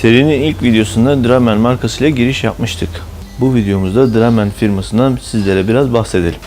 Serinin ilk videosunda Dramen markasıyla giriş yapmıştık. Bu videomuzda Dramen firmasından sizlere biraz bahsedelim.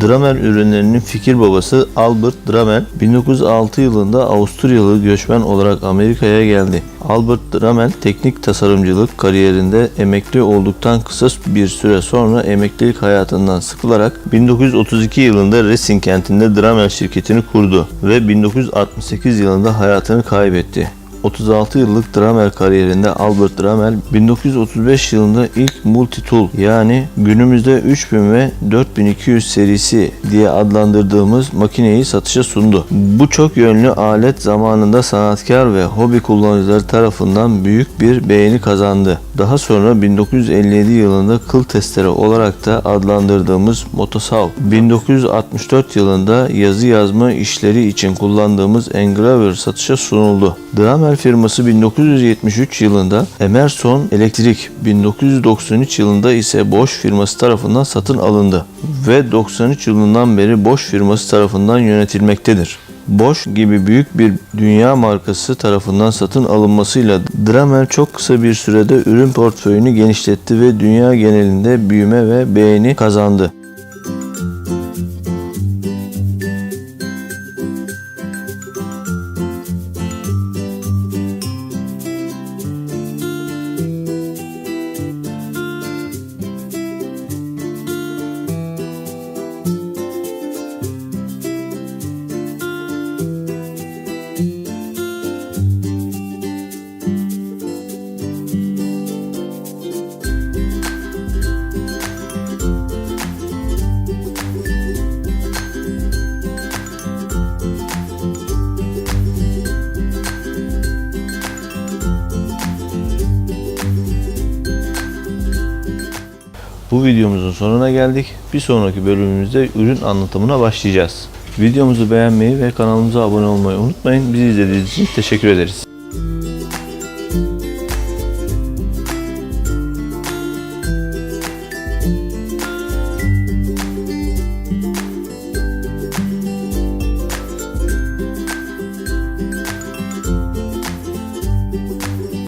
Dramen ürünlerinin fikir babası Albert Dramen 1906 yılında Avusturyalı göçmen olarak Amerika'ya geldi. Albert Dramen teknik tasarımcılık kariyerinde emekli olduktan kısa bir süre sonra emeklilik hayatından sıkılarak 1932 yılında Resin kentinde Dramen şirketini kurdu ve 1968 yılında hayatını kaybetti. 36 yıllık Dremel kariyerinde Albert Dremel 1935 yılında ilk multitool yani günümüzde 3000 ve 4200 serisi diye adlandırdığımız makineyi satışa sundu. Bu çok yönlü alet zamanında sanatkar ve hobi kullanıcıları tarafından büyük bir beğeni kazandı. Daha sonra 1957 yılında kıl testere olarak da adlandırdığımız motosav, 1964 yılında yazı yazma işleri için kullandığımız engraver satışa sunuldu. Dremel firması 1973 yılında Emerson Elektrik, 1993 yılında ise Bosch firması tarafından satın alındı ve 93 yılından beri Bosch firması tarafından yönetilmektedir. Bosch gibi büyük bir dünya markası tarafından satın alınmasıyla Dremel çok kısa bir sürede ürün portföyünü genişletti ve dünya genelinde büyüme ve beğeni kazandı. Bu videomuzun sonuna geldik. Bir sonraki bölümümüzde ürün anlatımına başlayacağız. Videomuzu beğenmeyi ve kanalımıza abone olmayı unutmayın. Bizi izlediğiniz için teşekkür ederiz.